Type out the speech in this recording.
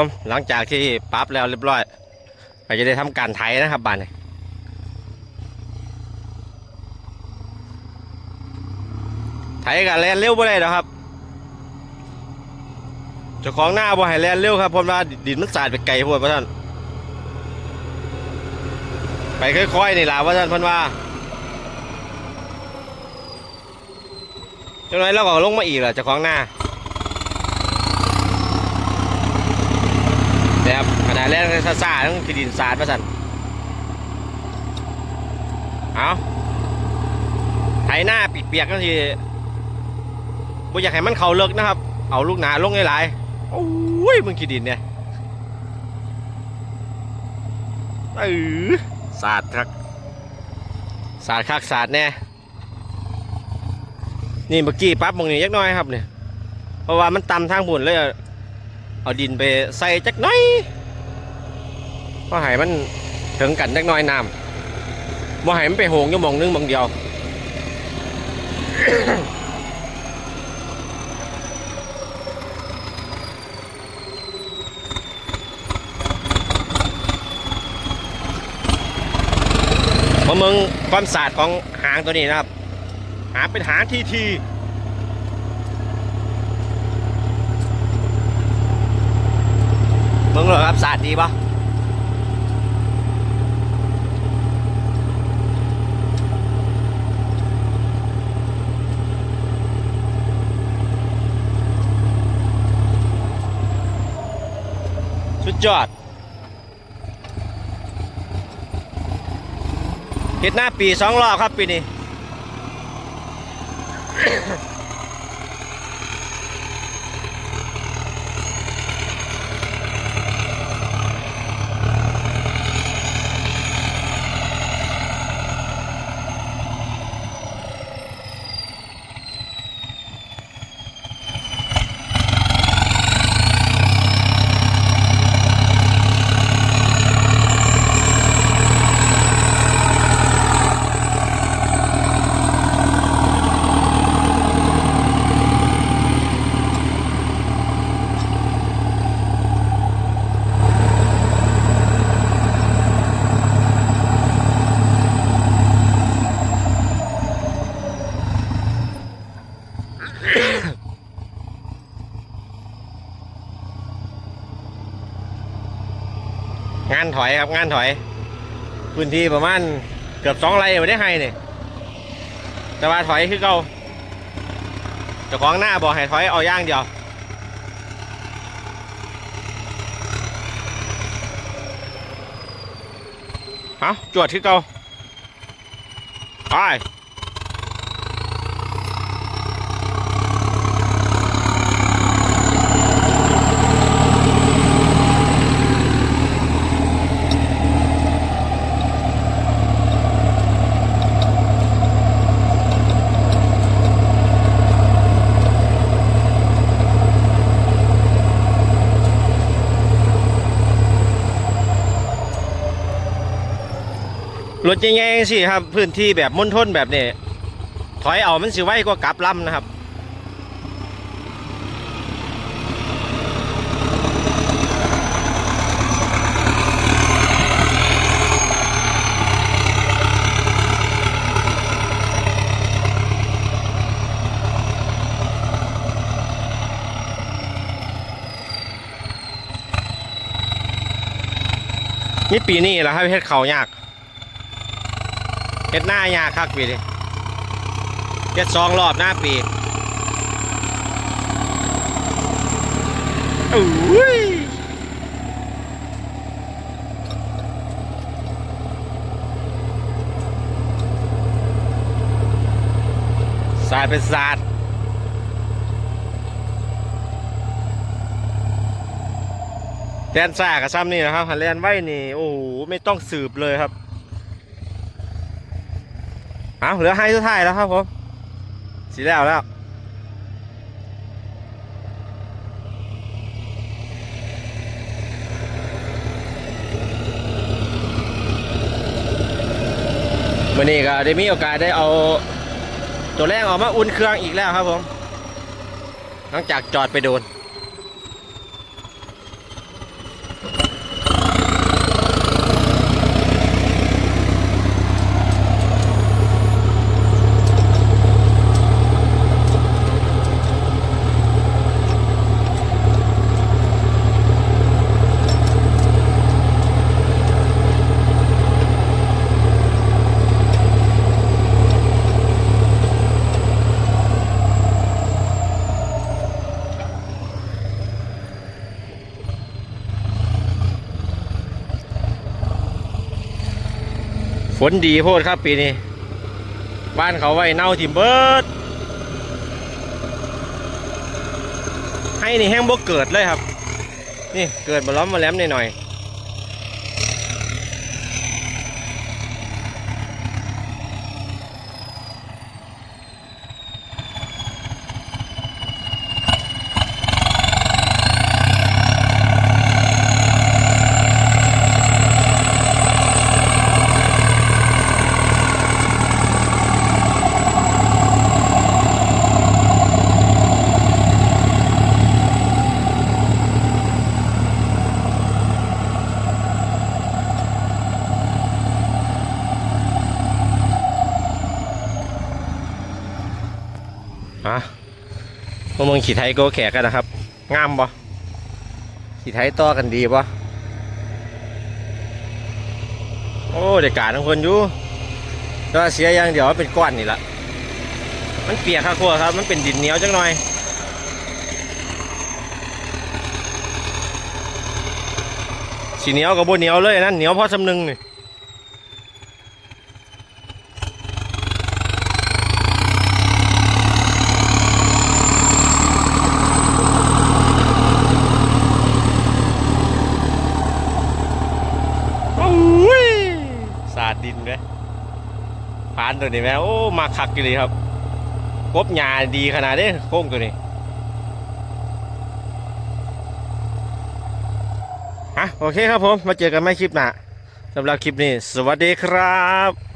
ผมหลังจากที่ปรั๊บแล้วเรียบร้อยก็จะได้ทำการไถนะครับบ้านนี้ไถกันแลนเร็วบ่ได้หรอกครับเจ้าของหน้าบ่ให้แลนเร็วครับเพราะว่าดินมันสาดไปไกลพวดพระท่านไปค่อยๆนี่ล่ะว่าท่านพันว่าจังไรเราก็ลงมาอีกแหละเจ้าของหน้า แต่ครับขนาดแรกซาซาๆต้องขีดินสาดมาสั่นเอาไถหน้าปิดเปียกๆก็ทีบ่อยากให้มันเข่าเลิกนะครับ เอาลูกหนาลงหลายๆโอ้ยมึงขีดินเนี่ยเออสาดครับสาดคักสาดแน่นี่เมื่อกี้ปั๊บมองนี่ยักน้อยครับเนี่ยเพราะว่ามันต่ำทางบุญเลยอะเอาดินไปใส่จักน้อย เพราะให้มันถึงกันจักหน้อยน้ำบ่ให้มันไปโหงอยู่มองนึงมองเดียวผมมึงความสะอาดของหางตัวนี้นะครับ หางเป็นหางทีทีมึงเหรอครับสะอาดดีปะ ยอดเห็ดหน้าปีสองรอบครับปีนี้ งานถอยครับงานถอย พื้นที่ประมาณเกือบสองไร่ไม่ได้ให้เนี่ยแต่ว่าถอยคือเก่าเจ้าของหน้าบอกให้ถอยเอาย่างเดียวเอาจวดคือเก่าไป รถยังไงสิครับพื้นที่แบบมณฑลแบบนี้ถอยเอามันสิไว้ก็กลับลำนะครับนี่ปีนี้แหละครับเฮ็ดเขายาก เฮ็ดหน้ายากคักปีนี้เฮ็ดสองรอบหน้าปีอุ้ยสาดเป็นสาดแดนซ่ากับซ้ำนี่นะครับฮันแลนไว้นี่ โอ้โห ไม่ต้องสืบเลยครับ เอาเหลือให้สุดท้ายแล้วครับผมสีแล้วแล้ววันนี้ก็ได้มีโอกาสได้เอาตัวแรกออกมาอุ่นเครื่องอีกแล้วครับผม หลังจากจอดไปโดน ฝนดีโพดครับปีนี้ บ้านเขาไว้เน่าทิมเบิร์ดให้นี่แห้งบ่เกิดเลยครับ นี่เกิดบล้อมมาแหลมหน่อยๆ อะพวกมึงขี่ไทยโกแขกกันนะครับ งามบ่ขี่ไทยต่อกันดีบ่โอ้เด็กกาทั้งคนอยู่แต่ว่าเสียอย่างเดียวว่าเป็นก้อนนี่ละมันเปียกครับครัวครับ มันเป็นดินเหนียวจังหน่อยสีเหนียวกับโบเหนียวเลยนั่นเหนียวพอสำนึงนี่โอ้ยสาดดินไหมพาน ตัวนี้แม่โอ้มาคักกันเลยครับกบหญ้าดีขนาดนี้โค้งตัวนี้ฮะโอเคครับผม มาเจอกันไม่คลิปหน้าสำหรับคลิปนี้ สวัสดีครับ